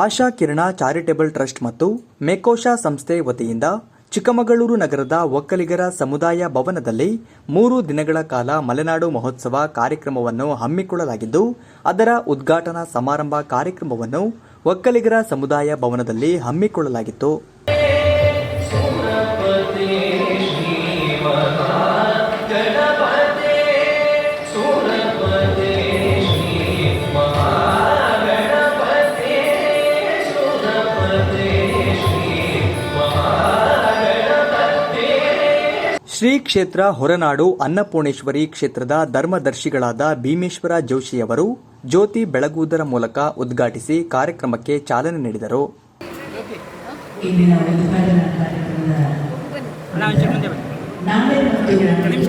ಆಶಾ ಕಿರಣ charitable trust ಮತ್ತು ಮೆಕೋಶಾ ಸಂಸ್ಥೆ ವತಿಯಿಂದ ಚಿಕ್ಕಮಗಳೂರು ನಗರದ ಒಕ್ಕಲಿಗರ ಸಮುದಾಯ ಭವನದಲ್ಲಿ ಮೂರು ದಿನಗಳ ಕಾಲ ಮಲೆನಾಡು ಮಹೋತ್ಸವ ಕಾರ್ಯಕ್ರಮವನ್ನು ಹಮ್ಮಿಕೊಳ್ಳಲಾಗಿದ್ದು, ಅದರ ಉದ್ಘಾಟನಾ ಸಮಾರಂಭ ಕಾರ್ಯಕ್ರಮವನ್ನು ಒಕ್ಕಲಿಗರ ಸಮುದಾಯ ಭವನದಲ್ಲಿ ಹಮ್ಮಿಕೊಳ್ಳಲಾಗಿತ್ತು. ಶ್ರೀ ಕ್ಷೇತ್ರ ಹೊರನಾಡು ಅನ್ನಪೂರ್ಣೇಶ್ವರಿ ಕ್ಷೇತ್ರದ ಧರ್ಮದರ್ಶಿಗಳಾದ ಭೀಮೇಶ್ವರ ಜೋಶಿಯವರು ಜ್ಯೋತಿ ಬೆಳಗುವುದರ ಮೂಲಕ ಉದ್ಘಾಟಿಸಿ ಕಾರ್ಯಕ್ರಮಕ್ಕೆ ಚಾಲನೆ ನೀಡಿದರು. ನಿಮಿಷ.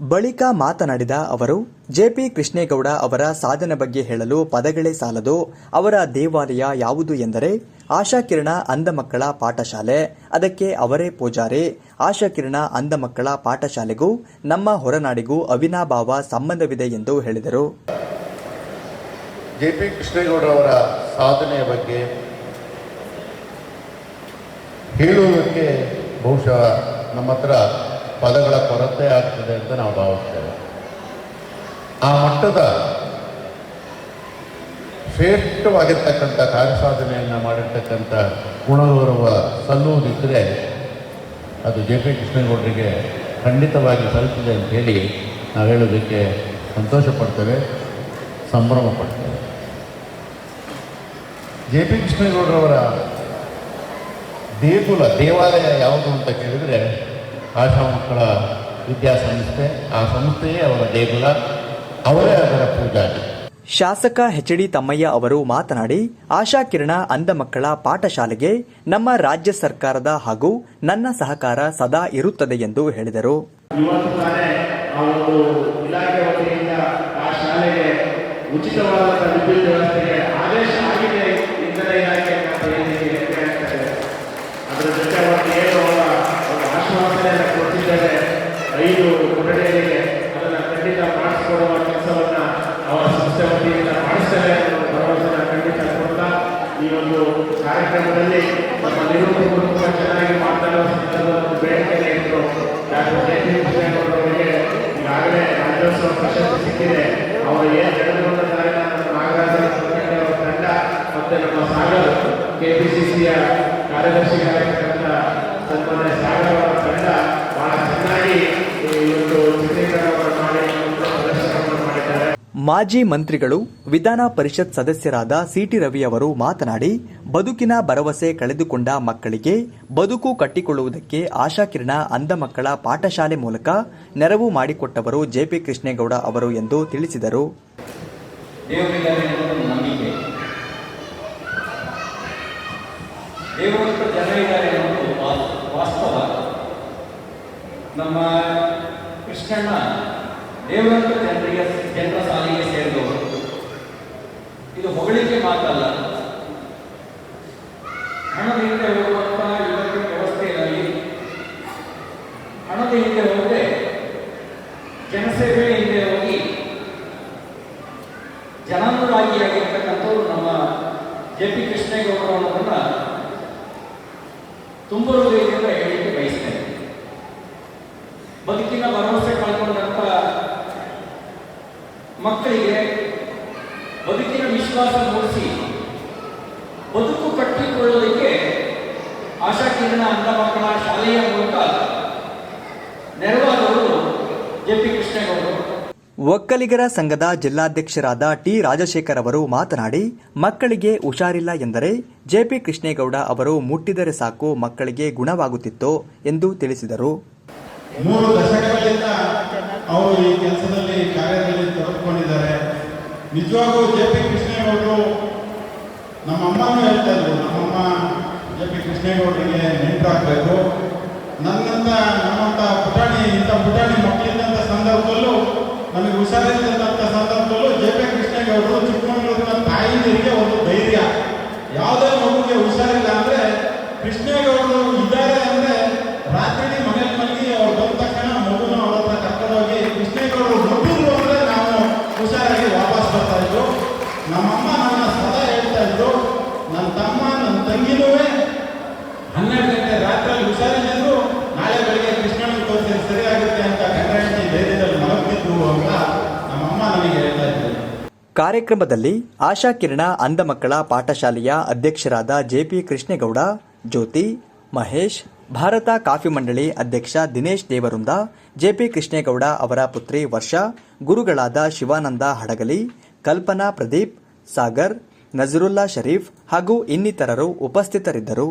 ಬಳಿಕ ಮಾತನಾಡಿದ ಅವರು, ಜೆಪಿ ಕೃಷ್ಣೇಗೌಡ ಅವರ ಸಾಧನೆ ಬಗ್ಗೆ ಹೇಳಲು ಪದಗಳೇ ಸಾಲದು, ಅವರ ದೇವಾಲಯ ಯಾವುದು ಎಂದರೆ ಆಶಾಕಿರಣ ಅಂಧ ಮಕ್ಕಳ ಪಾಠಶಾಲೆ, ಅದಕ್ಕೆ ಅವರೇ ಪೂಜಾರಿ. ಆಶಾಕಿರಣ ಅಂಧ ಮಕ್ಕಳ ಪಾಠಶಾಲೆಗೂ, ನಮ್ಮ ಹೊರನಾಡಿಗೂ ಅವಿನಾಭಾವ ಸಂಬಂಧವಿದೆ ಎಂದು ಹೇಳಿದರು. ಜೆಪಿ ಕೃಷ್ಣೇಗೌಡ ಸಾಧನೆಯ ಬಗ್ಗೆ ಹೇಳುವುದಕ್ಕೆ ಬಹುಶಃ ನಮ್ಮ ಹತ್ರ ಪದಗಳ ಕೊರತೆ ಆಗ್ತದೆ ಅಂತ ನಾವು ಭಾವಿಸ್ತೇವೆ. ಆ ಮಟ್ಟದ ಶ್ರೇಷ್ಠವಾಗಿರ್ತಕ್ಕಂಥ ಕಾರ್ಯಸಾಧನೆಯನ್ನು ಮಾಡಿರ್ತಕ್ಕಂಥ ಗುಣಗೌರವ ಸಲ್ಲುವುದಿದ್ದರೆ ಅದು ಜೆ ಪಿ ಕೃಷ್ಣೇಗೌಡರಿಗೆ ಖಂಡಿತವಾಗಿ ಸಲ್ಲುತ್ತದೆ ಅಂತ ಹೇಳಿ ನಾವು ಹೇಳೋದಕ್ಕೆ ಸಂತೋಷ ಪಡ್ತೇವೆ ಸಂಭ್ರಮ ಪಡ್ತೇವೆ ಜೆ ಪಿ ಕೃಷ್ಣೇಗೌಡರವರ ದೇಗುಲ, ದೇವಾಲಯ ಯಾವುದು ಅಂತ ಕೇಳಿದರೆ ಆಶಾ ಮಕ್ಕಳ ವಿದ್ಯಾಸಂಸ್ಥೆ ಆ ಸಂಸ್ಥೆಯೇ ಅವರ ದೇಗುಲ ಅವರೇ ಅದರ ಪೂಜಾರಿ ಶಾಸಕ ಎಚ್ ಡಿ ತಮ್ಮಯ್ಯ ಅವರು ಮಾತನಾಡಿ ಆಶಾ ಕಿರಣ ಅಂಧ ಮಕ್ಕಳ ಪಾಠಶಾಲೆಗೆ ನಮ್ಮ ರಾಜ್ಯ ಸರ್ಕಾರದ ಹಾಗೂ ನನ್ನ ಸಹಕಾರ ಸದಾ ಇರುತ್ತದೆ ಎಂದು ಹೇಳಿದರು. ಉಚಿತವಾದ ಮಾಜಿ ಮಂತ್ರಿಗಳು, ವಿಧಾನ ಪರಿಷತ್ ಸದಸ್ಯರಾದ ಸಿಟಿ ರವಿ ಅವರು ಮಾತನಾಡಿ, ಬದುಕಿನ ಭರವಸೆ ಕಳೆದುಕೊಂಡ ಮಕ್ಕಳಿಗೆ ಬದುಕು ಕಟ್ಟಿಕೊಳ್ಳುವುದಕ್ಕೆ ಆಶಾಕಿರಣ ಅಂಧ ಮಕ್ಕಳ ಪಾಠಶಾಲೆ ಮೂಲಕ ನೆರವು ಮಾಡಿಕೊಟ್ಟವರು ಜೆಪಿ ಕೃಷ್ಣೇಗೌಡ ಅವರು ಎಂದು ತಿಳಿಸಿದರು. ನಮ್ಮ ಕೃಷ್ಣಣ್ಣ ದೇವರಂತ ಜನರಿಗೆ ಜನರ ಸಾಲಿಗೆ ಸೇರಿದವರು? ಇದು ಹೊಗಳಿಕೆ ಮಾತಲ್ಲ. ಹಣದ ಹಿಂದೆ ಹೋಗುವಂಥ ಇವತ್ತಿನ ವ್ಯವಸ್ಥೆಯಲ್ಲಿ ಹಣದ ಹಿಂದೆ ಹೋಗದೆ ಜನಸೇವೆ ಹಿಂದೆ ಹೋಗಿ ಜನಾನುರಾಗಿಯಾಗಿರ್ತಕ್ಕಂಥವ್ರು ನಮ್ಮ ಜೆ ಪಿ ಕೃಷ್ಣೇಗೌಡರು ಅನ್ನೋದನ್ನ ತುಂಬ ಹೃದಯದಿಂದ ಹೇಳಿಕೆ ಬಯಸ್ತೇನೆ. ಬದುಕಿನ ಭರವಸೆ ಮಕ್ಕಳಿಗೆ ಬದುಕಿನ ವಿಶ್ವಾಸ ಮೂಡಿಸಿ ಬದುಕು ಕಟ್ಟಿಕೊಳ್ಳೋದಕ್ಕೆ ಆಶಾಕಿರಣ ಅಂಧ ಮಕ್ಕಳ ಶಾಲೆಯ ಮೂಲಕ ನೆರವಾದವರು ಜೆ ಪಿ ಕೃಷ್ಣೇಗೌಡರು. ಒಕ್ಕಲಿಗರ ಸಂಘದ ಜಿಲ್ಲಾಧ್ಯಕ್ಷರಾದ ಟಿ ರಾಜಶೇಖರ್ ಅವರು ಮಾತನಾಡಿ ಮಕ್ಕಳಿಗೆ ಹುಷಾರಿಲ್ಲ ಎಂದರೆ ಜೆಪಿ ಕೃಷ್ಣೇಗೌಡ ಅವರು ಮುಟ್ಟಿದರೆ ಸಾಕು ಮಕ್ಕಳಿಗೆ ಗುಣವಾಗುತ್ತಿತ್ತು ಎಂದು ತಿಳಿಸಿದರು. ಮೂರು ದಶಕಗಳಿಂದ ಅವರು ಈ ಕೆಲಸದಲ್ಲಿ ಕಾರ್ಯದಲ್ಲಿ ತೊಡಗಿಕೊಂಡಿದ್ದಾರೆ ನಿಜವಾಗೂ ಜೆ ಪಿ ಕೃಷ್ಣೇಗೌಡರು ನಮ್ಮ ಅಮ್ಮನೂ ಹೇಳ್ತಾ ಇದ್ರು ನಮ್ಮಮ್ಮ ಜೆ ಪಿ ಕೃಷ್ಣೇಗೌಡರಿಗೆ ನೆನಪಾಗಬೇಕು ನನ್ನಂತ ನಮ್ಮಂಥ ಪುಟಾಣಿ, ಇಂಥ ಪುಟಾಣಿ ಮಕ್ಕಳಿದ್ದಂಥ ಸಂದರ್ಭದಲ್ಲೂ, ನಮಗೆ ಹುಷಾರಿಲ್ಲದಂಥ ಸಂದರ್ಭದಲ್ಲೂ ಜೆ ಪಿ ಕೃಷ್ಣೇಗೌಡರು ಚಿಕ್ಕಮಗಳೂರಿನ ತಾಯಿಯರಿಗೆ ಒಂದು ಧೈರ್ಯ. ಯಾವುದೇ ಮಗುಗೆ ಹುಷಾರಿಲ್ಲ ಅಂದರೆ ಕೃಷ್ಣೇಗೌಡರು ಇದ್ದಾರೆ ಅಂದರೆ ರಾತ್ರಿ ಮನೆಯಲ್ಲಿ ಮಲಗಿ ಅವ್ರು ಬಂದ ತಕ್ಷಣ ಮಗುನ ಅವ್ರ ಹತ್ರ ಕರ್ಕೊಂಡೋಗಿ ಕೃಷ್ಣೇಗೌಡರು ಕಾರ್ಯಕ್ರಮದಲ್ಲಿ ಆಶಾಕಿರಣ ಅಂಧ ಮಕ್ಕಳ ಪಾಠಶಾಲೆಯ ಅಧ್ಯಕ್ಷರಾದ ಜೆಪಿ ಕೃಷ್ಣೇಗೌಡ, ಜ್ಯೋತಿ, ಮಹೇಶ್, ಭಾರತ ಕಾಫಿ ಮಂಡಳಿ ಅಧ್ಯಕ್ಷ ದಿನೇಶ್ ದೇವರುಂದ, ಜೆಪಿ ಕೃಷ್ಣೇಗೌಡ ಅವರ ಪುತ್ರಿ ವರ್ಷ, ಗುರುಗಳಾದ ಶಿವಾನಂದ ಹಡಗಲಿ, ಕಲ್ಪನಾ ಪ್ರದೀಪ್, ಸಾಗರ್, ನಜರುಲ್ಲಾ ಶರೀಫ್ ಹಾಗೂ ಇನ್ನಿತರರು ಉಪಸ್ಥಿತರಿದ್ದರು.